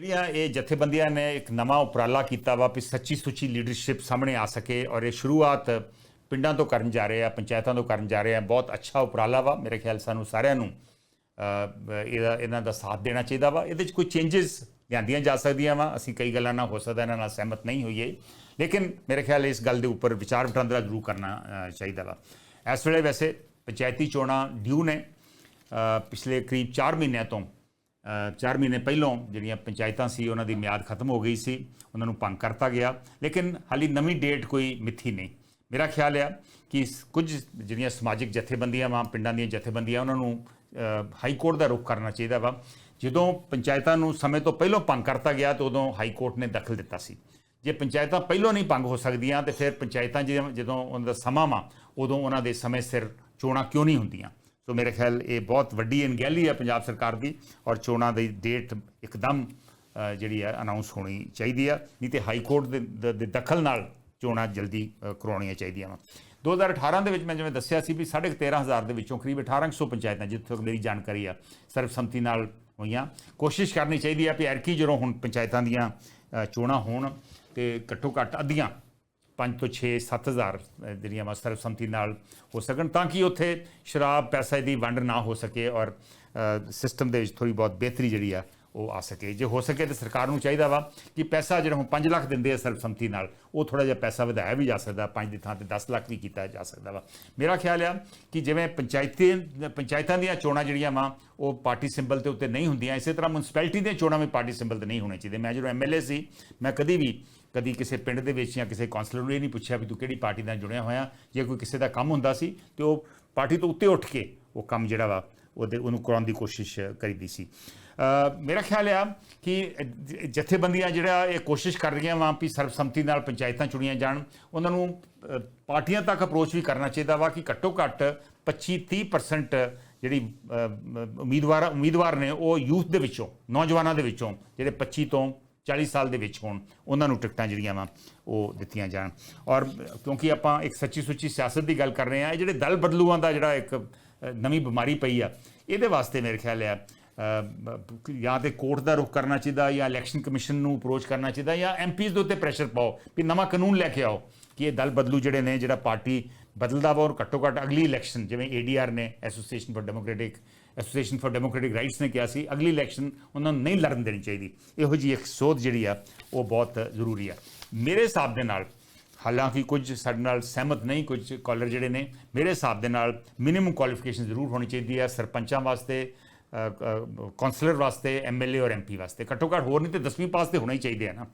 ਜਿਹੜੀਆਂ ਇਹ ਜਥੇਬੰਦੀਆਂ ਨੇ ਇੱਕ ਨਵਾਂ ਉਪਰਾਲਾ ਕੀਤਾ ਵਾ ਵੀ ਸੱਚੀ ਸੁੱਚੀ ਲੀਡਰਸ਼ਿਪ ਸਾਹਮਣੇ ਆ ਸਕੇ ਔਰ ਇਹ ਸ਼ੁਰੂਆਤ ਪਿੰਡਾਂ ਤੋਂ ਕਰਨ ਜਾ ਰਹੇ ਆ, ਪੰਚਾਇਤਾਂ ਤੋਂ ਕਰਨ ਜਾ ਰਹੇ ਆ, ਬਹੁਤ ਅੱਛਾ ਉਪਰਾਲਾ ਵਾ। ਮੇਰੇ ਖਿਆਲ ਸਾਨੂੰ ਸਾਰਿਆਂ ਨੂੰ ਇਹਦਾ ਇਹਨਾਂ ਦਾ ਸਾਥ ਦੇਣਾ ਚਾਹੀਦਾ ਵਾ। ਇਹਦੇ ਵਿੱਚ ਕੋਈ ਚੇਂਜਸ ਲਿਆਂਦੀਆਂ ਜਾ ਸਕਦੀਆਂ ਵਾ। ਅਸੀਂ ਕਈ ਗੱਲਾਂ ਨਾਲ ਹੋ ਸਕਦਾ, ਇਹਨਾਂ ਨਾਲ ਸਹਿਮਤ ਨਹੀਂ ਹੋਈਏ। ਲੇਕਿਨ ਮੇਰੇ ਖਿਆਲ ਇਸ ਗੱਲ ਦੇ ਉੱਪਰ ਵਿਚਾਰ ਵਟਾਂਦਰਾ ਜ਼ਰੂਰ ਕਰਨਾ ਚਾਹੀਦਾ ਵਾ। ਇਸ ਵੇਲੇ ਵੈਸੇ ਪੰਚਾਇਤੀ ਚੋਣਾਂ ਡਿਊ ਨੇ ਪਿਛਲੇ ਕਰੀਬ 4 ਮਹੀਨਿਆਂ ਤੋਂ 4 ਮਹੀਨੇ ਪਹਿਲਾਂ ਜਿਹੜੀਆਂ ਪੰਚਾਇਤਾਂ ਸੀ, ਉਹਨਾਂ ਦੀ ਮਿਆਦ ਖਤਮ ਹੋ ਗਈ ਸੀ, ਉਹਨਾਂ ਨੂੰ ਭੰਗ ਕਰਤਾ ਗਿਆ। ਲੇਕਿਨ ਹਾਲੀ ਨਵੀਂ ਡੇਟ ਕੋਈ ਮਿੱਥੀ ਨਹੀਂ। ਮੇਰਾ ਖਿਆਲ ਆ ਕਿ ਕੁਝ ਜਿਹੜੀਆਂ ਸਮਾਜਿਕ ਜਥੇਬੰਦੀਆਂ ਵਾਂ, ਪਿੰਡਾਂ ਦੀਆਂ ਜਥੇਬੰਦੀਆਂ, ਉਹਨਾਂ ਨੂੰ ਹਾਈ ਕੋਰਟ ਦਾ ਰੁਖ ਕਰਨਾ ਚਾਹੀਦਾ ਵਾ। ਜਦੋਂ ਪੰਚਾਇਤਾਂ ਨੂੰ ਸਮੇਂ ਤੋਂ ਪਹਿਲਾਂ ਭੰਗ ਕਰਤਾ ਗਿਆ, ਤਾਂ ਉਦੋਂ ਹਾਈ ਕੋਰਟ ਨੇ ਦਖਲ ਦਿੱਤਾ ਸੀ। ਜੇ ਪੰਚਾਇਤਾਂ ਪਹਿਲਾਂ ਨਹੀਂ ਭੰਗ ਹੋ ਸਕਦੀਆਂ, ਤੇ ਫਿਰ ਪੰਚਾਇਤਾਂ ਜਦੋਂ ਜਦੋਂ ਉਹਨਾਂ ਦਾ ਸਮਾਂ ਵਾ, ਉਦੋਂ ਉਹਨਾਂ ਦੇ ਸਮੇਂ ਸਿਰ ਚੋਣਾਂ ਕਿਉਂ ਨਹੀਂ ਹੁੰਦੀਆਂ? ਸੋ ਮੇਰੇ ਖਿਆਲ ਇਹ ਬਹੁਤ ਵੱਡੀ ਅਣਗਹਿਲੀ ਹੈ ਪੰਜਾਬ ਸਰਕਾਰ ਦੀ ਔਰ ਚੋਣਾਂ ਦੀ ਡੇਟ ਇੱਕਦਮ ਜਿਹੜੀ ਹੈ ਅਨਾਉਂਸ ਹੋਣੀ ਚਾਹੀਦੀ ਆ ਨਹੀਂ ਤੇ ਹਾਈ ਕੋਰਟ ਦੇ ਦ- ਦੇ ਦਖਲ ਨਾਲ ਚੋਣਾਂ ਜਲਦੀ ਅ, ਕਰਵਾਉਣੀਆਂ ਚਾਹੀਦੀਆਂ ਵਾ। 2018 ਦੇ ਵਿੱਚ ਮੈਂ ਜਿਵੇਂ ਦੱਸਿਆ ਸੀ ਵੀ 13500 ਦੇ ਵਿੱਚੋਂ ਕਰੀਬ 1800 ਪੰਚਾਇਤਾਂ ਜਿੱਥੋਂ ਤੱਕ ਮੇਰੀ ਜਾਣਕਾਰੀ ਆ ਸਰਬਸੰਮਤੀ ਨਾਲ ਹੋਈਆਂ। ਕੋਸ਼ਿਸ਼ ਕਰਨੀ ਚਾਹੀਦੀ ਆ ਵੀ ਐਰਕੀ ਜਦੋਂ ਹੁਣ ਪੰਚਾਇਤਾਂ ਦੀਆਂ ਚੋਣਾਂ ਹੋਣ ਤੇ ਘੱਟੋ ਘੱਟ ਅੱਧੀਆਂ 5 ਤੋਂ 6 7000 ਜਿਹੜੀਆਂ ਵਾ ਸਰਬਸੰਮਤੀ ਨਾਲ ਹੋ ਸਕਣ, ਤਾਂ ਕਿ ਉੱਥੇ ਸ਼ਰਾਬ, ਪੈਸੇ ਦੀ ਵੰਡ ਨਾ ਹੋ ਸਕੇ ਔਰ ਸਿਸਟਮ ਦੇ ਵਿੱਚ ਥੋੜੀ ਬਹੁਤ ਬਿਹਤਰੀ ਜਿਹੜੀ ਆ ਉਹ ਆ ਸਕੇ। ਜੇ ਹੋ ਸਕੇ ਤਾਂ ਸਰਕਾਰ ਨੂੰ ਚਾਹੀਦਾ ਵਾ ਕਿ ਪੈਸਾ ਜਿਹੜਾ ਹੁਣ 5 ਲੱਖ ਦਿੰਦੇ ਆ ਸਰਬਸੰਮਤੀ ਨਾਲ, ਉਹ ਥੋੜਾ ਜਿਹਾ ਪੈਸਾ ਵਧਾਇਆ ਵੀ ਜਾ ਸਕਦਾ 5 ਦੀ ਥਾਂ ਤੇ 10 ਲੱਖ ਵੀ ਕੀਤਾ ਜਾ ਸਕਦਾ ਵਾ। ਮੇਰਾ ਖਿਆਲ ਆ ਕਿ ਜਿਵੇਂ ਪੰਚਾਇਤੀ ਪੰਚਾਇਤਾਂ ਦੀਆਂ ਚੋਣਾਂ ਜਿਹੜੀਆਂ ਵਾ, ਉਹ ਪਾਰਟੀ ਸਿੰਬਲ ਤੇ ਉੱਤੇ ਨਹੀਂ ਹੁੰਦੀਆਂ, ਇਸੇ ਤਰ੍ਹਾਂ ਮਿਊਨਿਸਪੈਲਿਟੀ ਦੀਆਂ ਚੋਣਾਂ ਵੀ ਪਾਰਟੀ ਸਿੰਬਲ ਤੇ ਨਹੀਂ ਹੋਣੇ ਚਾਹੀਦੇ। ਮੈਂ ਜਦੋਂ ਐਮਐਲਏ ਸੀ, ਮੈਂ ਕਦੀ ਵੀ, ਕਦੀ ਕਿਸੇ ਪਿੰਡ ਦੇ ਵਿੱਚ ਜਾਂ ਕਿਸੇ ਕਾਉਂਸਲਰ ਨੂੰ ਇਹ ਨਹੀਂ ਪੁੱਛਿਆ ਵੀ ਤੂੰ ਕਿਹੜੀ ਪਾਰਟੀ ਨਾਲ ਜੁੜਿਆ ਹੋਇਆ। ਜੇ ਕੋਈ ਕਿਸੇ ਦਾ ਕੰਮ ਹੁੰਦਾ ਸੀ ਤੇ ਉਹ ਪਾਰਟੀ ਤੋਂ ਉੱਤੇ ਉੱਠ ਕੇ ਉਹ ਕੰਮ ਜਿਹੜਾ ਵਾ ਉਹਦੇ, ਉਹਨੂੰ ਕਰਾਉਣ ਦੀ ਕੋਸ਼ਿਸ਼ ਕਰੀਦੀ ਸੀ। ਮੇਰਾ ਖਿਆਲ ਆ ਕਿ ਜਥੇਬੰਦੀਆਂ ਜਿਹੜਾ ਇਹ ਕੋਸ਼ਿਸ਼ ਕਰ ਰਹੀਆਂ ਵਾਂ ਵੀ ਸਰਬਸੰਮਤੀ ਨਾਲ ਪੰਚਾਇਤਾਂ ਚੁਣੀਆਂ ਜਾਣ, ਉਹਨਾਂ ਨੂੰ ਪਾਰਟੀਆਂ ਤੱਕ ਅਪਰੋਚ ਵੀ ਕਰਨਾ ਚਾਹੀਦਾ ਵਾ ਕਿ ਘੱਟੋ ਘੱਟ 25-30% ਜਿਹੜੀ ਉਮੀਦਵਾਰ ਉਮੀਦਵਾਰ ਨੇ ਉਹ ਯੂਥ ਦੇ ਵਿੱਚੋਂ, ਨੌਜਵਾਨਾਂ ਦੇ ਵਿੱਚੋਂ, ਜਿਹੜੇ 25 ਤੋਂ 40 ਸਾਲ ਦੇ ਵਿੱਚ ਹੋਣ, ਉਹਨਾਂ ਨੂੰ ਟਿਕਟਾਂ ਜਿਹੜੀਆਂ ਵਾ ਉਹ ਦਿੱਤੀਆਂ ਜਾਣ। ਔਰ ਕਿਉਂਕਿ ਆਪਾਂ ਇੱਕ ਸੱਚੀ ਸੁੱਚੀ ਸਿਆਸਤ ਦੀ ਗੱਲ ਕਰ ਰਹੇ ਹਾਂ, ਇਹ ਜਿਹੜੇ ਦਲ ਬਦਲੂਆਂ ਦਾ ਜਿਹੜਾ ਇੱਕ ਨਵੀਂ ਬਿਮਾਰੀ ਪਈ ਆ। ਇਹਦੇ ਵਾਸਤੇ ਮੇਰੇ ਖਿਆਲ ਆ ਜਾਂ ਤੇ ਕੋਰਟ ਦਾ ਰੁਖ ਕਰਨਾ ਚਾਹੀਦਾ, ਜਾਂ ਇਲੈਕਸ਼ਨ ਕਮਿਸ਼ਨ ਨੂੰ ਅਪਰੋਚ ਕਰਨਾ ਚਾਹੀਦਾ, ਜਾਂ ਐਮਪੀਜ਼ ਦੇ ਉੱਤੇ ਪ੍ਰੈਸ਼ਰ ਪਾਓ ਵੀ ਨਵਾਂ ਕਾਨੂੰਨ ਲੈ ਕੇ ਆਓ ਕਿ ਇਹ ਦਲ ਬਦਲੂ ਜਿਹੜੇ ਨੇ, ਜਿਹੜਾ ਪਾਰਟੀ ਬਦਲਦਾ ਵਾ ਔਰ ਘੱਟੋ ਘੱਟ ਅਗਲੀ ਇਲੈਕਸ਼ਨ, ਜਿਵੇਂ ਏਡੀਆਰ ਨੇ association for democratic association for democratic rights ਨੇ ਕਿਹਾ ਸੀ, ਅਗਲੀ ਇਲੈਕਸ਼ਨ ਉਹਨਾਂ ਨੂੰ ਨਹੀਂ ਲੜਨ ਦੇਣੀ ਚਾਹੀਦੀ। ਇਹੋ ਜੀ ਇੱਕ ਸੋਧ ਜਿਹੜੀ ਆ, ਉਹ ਬਹੁਤ ਜ਼ਰੂਰੀ ਆ। ਮੇਰੇ ਹਿਸਾਬ ਦੇ ਨਾਲ ਹਾਲਾਂਕਿ ਕੁਝ ਸਾਡੇ ਨਾਲ ਸਹਿਮਤ ਨਹੀਂ, ਕੁਝ ਕਾਲਰ ਜਿਹੜੇ ਨੇ, ਮੇਰੇ ਹਿਸਾਬ ਦੇ ਨਾਲ ਮਿਨੀਮਮ ਕੁਆਲੀਫਿਕੇਸ਼ਨ ਜ਼ਰੂਰ ਹੋਣੀ ਚਾਹੀਦੀ ਹੈ ਸਰਪੰਚਾਂ ਵਾਸਤੇ ਕਾਉਂਸਲਰ ਵਾਸਤੇ ਐਮਐਲਏ ਔਰ ਐਮਪੀ ਵਾਸਤੇ। ਘੱਟੋ ਘੱਟ ਹੋਰ ਨਹੀਂ ਤੇ 10ਵੀਂ ਪਾਸ ਤੇ ਹੋਣਾ ਹੀ ਚਾਹੀਦੇ ਆ ਨਾ।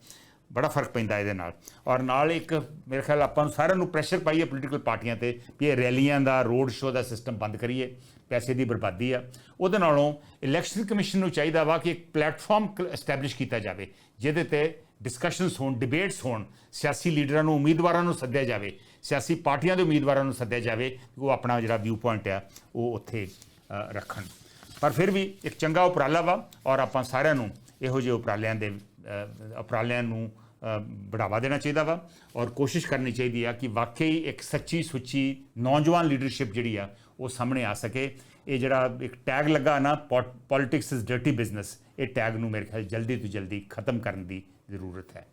ਬੜਾ ਫ਼ਰਕ ਪੈਂਦਾ ਇਹਦੇ ਨਾਲ। ਔਰ ਨਾਲ ਇੱਕ ਮੇਰੇ ਖਿਆਲ ਆਪਾਂ ਨੂੰ ਸਾਰਿਆਂ ਨੂੰ ਪ੍ਰੈਸ਼ਰ ਪਾਈਏ ਪੋਲੀਟੀਕਲ ਪਾਰਟੀਆਂ ਤੇ ਵੀ ਇਹ ਰੈਲੀਆਂ ਦਾ ਰੋਡ ਸ਼ੋਅ ਦਾ ਸਿਸਟਮ ਬੰਦ ਕਰੀਏ। ਪੈਸੇ ਦੀ ਬਰਬਾਦੀ ਆ। ਉਹਦੇ ਨਾਲੋਂ ਇਲੈਕਸ਼ਨ ਕਮਿਸ਼ਨ ਨੂੰ ਚਾਹੀਦਾ ਵਾ ਕਿ ਇੱਕ ਪਲੇਟਫਾਰਮ ਐਸਟੈਬਲਿਸ਼ ਕੀਤਾ ਜਾਵੇ, ਜਿਹਦੇ ਤੇ ਡਿਸਕਸ਼ਨਸ ਹੋਣ ਡਿਬੇਟਸ ਹੋਣ, ਸਿਆਸੀ ਲੀਡਰਾਂ ਨੂੰ, ਉਮੀਦਵਾਰਾਂ ਨੂੰ ਸੱਦਿਆ ਜਾਵੇ, ਸਿਆਸੀ ਪਾਰਟੀਆਂ ਦੇ ਉਮੀਦਵਾਰਾਂ ਨੂੰ ਸੱਦਿਆ ਜਾਵੇ, ਉਹ ਆਪਣਾ ਜਿਹੜਾ ਵਿਊ ਪੁਆਇੰਟ ਆ, ਉਹ ਉੱਥੇ ਰੱਖਣ। ਪਰ ਫਿਰ ਵੀ ਇੱਕ ਚੰਗਾ ਉਪਰਾਲਾ ਵਾ ਔਰ ਆਪਾਂ ਸਾਰਿਆਂ ਨੂੰ ਇਹੋ ਜਿਹੇ ਉਪਰਾਲਿਆਂ ਦੇ ਉਪਰਾਲਿਆਂ ਨੂੰ ਬੜਾਵਾ ਦੇਣਾ ਚਾਹੀਦਾ ਵਾ ਔਰ ਕੋਸ਼ਿਸ਼ ਕਰਨੀ ਚਾਹੀਦੀ ਆ ਕਿ ਵਾਕਈ ਇੱਕ ਸੱਚੀ ਸੁੱਚੀ ਨੌਜਵਾਨ ਲੀਡਰਸ਼ਿਪ ਜਿਹੜੀ ਆ ਉਹ ਸਾਹਮਣੇ ਆ ਸਕੇ ਇਹ ਜਿਹੜਾ ਇੱਕ ਟੈਗ ਲੱਗਾ ਨਾ ਪੋਲਿਟਿਕਸ ਇਜ਼ ਡਰਟੀ ਬਿਜ਼ਨਸ ਇਹ ਟੈਗ ਨੂੰ ਮੇਰੇ ਖਿਆਲ ਜਲਦੀ ਤੋਂ ਜਲਦੀ ਖਤਮ ਕਰਨ ਦੀ ਜ਼ਰੂਰਤ ਹੈ